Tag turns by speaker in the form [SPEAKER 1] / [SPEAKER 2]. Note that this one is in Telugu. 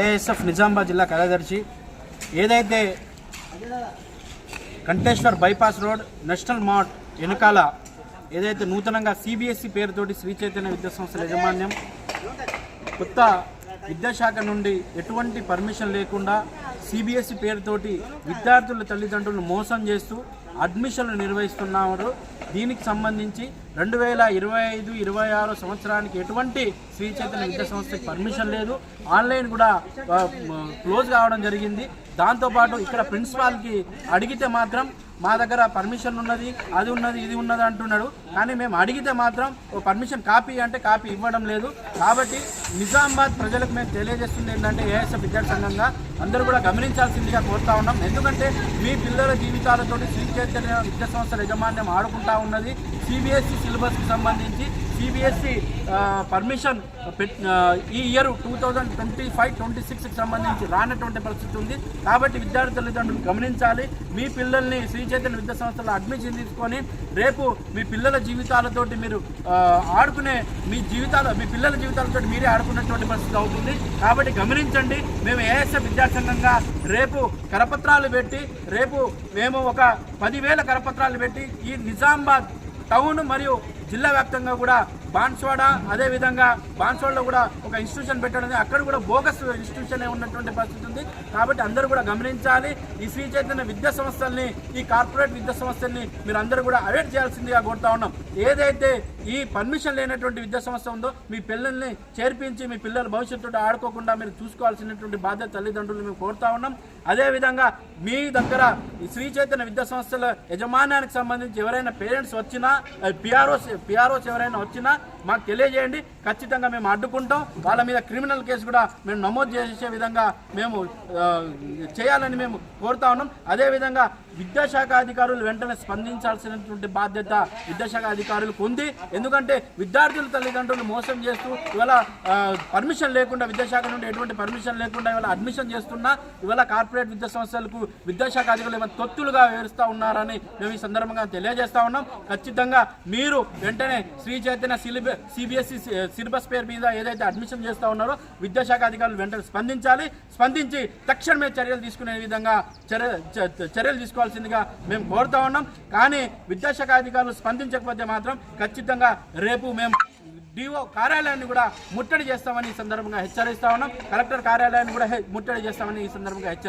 [SPEAKER 1] ఏఎస్ఎఫ్ నిజామాబాద్ జిల్లా కార్యదర్శి. ఏదైతే Kanteshwar bypass road national mart వెనకాల ఏదైతే నూతనంగా సిబిఎస్ఈ పేరుతోటి శ్రీ చైతన్య విద్యా సంస్థల యాజమాన్యం కొత్త విద్యాశాఖ నుండి ఎటువంటి పర్మిషన్ లేకుండా సిబిఎస్ఈ పేరుతోటి విద్యార్థుల తల్లిదండ్రులను మోసం చేస్తూ అడ్మిషన్లు నిర్వహిస్తున్నారు. దీనికి సంబంధించి రెండు వేల ఇరవై ఐదు ఇరవై ఆరు సంవత్సరానికి ఎటువంటి శ్రీ చైతన్య విద్యా సంస్థకి పర్మిషన్ లేదు. ఆన్లైన్ కూడా క్లోజ్ కావడం జరిగింది. దాంతోపాటు ఇక్కడ ప్రిన్సిపాల్కి అడిగితే మాత్రం మా దగ్గర పర్మిషన్ ఉన్నది అది ఉన్నది ఇది ఉన్నది అంటున్నాడు. కానీ మేము అడిగితే మాత్రం ఓ పర్మిషన్ కాపీ అంటే కాపీ ఇవ్వడం లేదు. కాబట్టి నిజామాబాద్ ప్రజలకు మేము తెలియజేస్తుంది ఏంటంటే ఏఎస్ఎఫ్ విద్యార్థి సంఘంగా అందరూ కూడా గమనించాల్సిందిగా కోరుతా ఉన్నాం. ఎందుకంటే మీ పిల్లల జీవితాలతోటి శ్రీ చైతన్య విద్యా సంస్థల యజమాన్యం ఆడుకుంటా ఉన్నది. సిబిఎస్ఈ సిలబస్కి సంబంధించి సిబిఎస్ఈ పర్మిషన్ పెట్ ఈ year two thousand twenty five twenty సిక్స్కి సంబంధించి రానటువంటి పరిస్థితి ఉంది. కాబట్టి విద్యార్థి తల్లిదండ్రులు గమనించాలి. మీ పిల్లల్ని శ్రీ చైతన్య విద్యా సంస్థలో అడ్మిషన్ తీసుకొని రేపు మీ పిల్లల జీవితాలతోటి మీరు ఆడుకునే మీ జీవితాలు మీ పిల్లల జీవితాలతో మీరే ఆడుకున్నటువంటి పరిస్థితి అవుతుంది. కాబట్టి గమనించండి. మేము ఏఎస్ఎఫ్ విద్యాసంఘంగా రేపు కరపత్రాలు పెట్టి రేపు మేము ఒక పదివేల కరపత్రాలు పెట్టి ఈ నిజామాబాద్ టౌన్ మరియు జిల్లా వ్యాప్తంగా కూడా బాన్స్వాడ అదేవిధంగా బాన్స్వాడలో కూడా ఒక ఇన్స్టిట్యూషన్ పెట్టడం అక్కడ కూడా బోగస్ ఇన్స్టిట్యూషన్ ఉన్నటువంటి పరిస్థితి ఉంది. కాబట్టి అందరూ కూడా గమనించాలి. ఈ శ్రీ చైతన్య విద్యా సంస్థల్ని ఈ కార్పొరేట్ విద్యా సంస్థల్ని మీరు అందరూ కూడా అవాయిడ్ చేయాల్సిందిగా కోరుతా ఉన్నాం. ఏదైతే ఈ పర్మిషన్ లేనటువంటి విద్యా సంస్థ ఉందో మీ పిల్లల్ని చేర్పించి మీ పిల్లల భవిష్యత్తు ఆడుకోకుండా మీరు చూసుకోవాల్సినటువంటి బాధ్యత తల్లిదండ్రులు మేము కోరుతా ఉన్నాం. అదేవిధంగా మీ దగ్గర ఈ శ్రీ చైతన్య విద్యా సంస్థల యజమాన్యానికి సంబంధించి ఎవరైనా పేరెంట్స్ వచ్చినా పిఆర్ఓస్ పిఆర్ఓస్ ఎవరైనా వచ్చినా మాకు తెలియజేయండి. ఖచ్చితంగా మేము అడ్డుకుంటాం. వాళ్ళ మీద క్రిమినల్ కేసు కూడా మేము నమోదు చేసే విధంగా మేము చేయాలని మేము కోరుతా ఉన్నాం. అదేవిధంగా విద్యాశాఖ అధికారులు వెంటనే స్పందించాల్సినటువంటి బాధ్యత విద్యాశాఖ అధికారులకు ఉంది ఎందుకంటే విద్యార్థుల తల్లిదండ్రులు మోసం చేస్తూ ఇవాళ పర్మిషన్ లేకుండా విద్యాశాఖ నుండి ఎటువంటి పర్మిషన్ లేకుండా ఇవాళ అడ్మిషన్ చేస్తున్నా ఇవాళ కార్పొరేట్ విద్యా సంస్థలకు విద్యాశాఖ అధికారులు ఏమైనా తొత్తులుగా వివరిస్తూ ఉన్నారని మేము ఈ సందర్భంగా తెలియజేస్తా ఉన్నాం. ఖచ్చితంగా మీరు వెంటనే శ్రీ చైతన్య సిలిబ సిబిఎస్ఈ సిలబస్ పేరు మీద ఏదైతే అడ్మిషన్ చేస్తూ ఉన్నారో విద్యాశాఖ అధికారులు వెంటనే స్పందించాలి. స్పందించి తక్షణమే చర్యలు తీసుకునే విధంగా చర్య చర్యలు తీసుకోవాల్సిందిగా మేము కోరుతా ఉన్నాం. కానీ విద్యాశాఖ అధికారులు స్పందించకపోతే మాత్రం ఖచ్చితంగా రేపు మేము డిఓ కార్యాలయాన్ని కూడా ముట్టడి చేస్తామని ఈ సందర్భంగా హెచ్చరిస్తా ఉన్నాం. కలెక్టర్ కార్యాలయాన్ని కూడా ముట్టడి చేస్తామని ఈ సందర్భంగా హెచ్చరి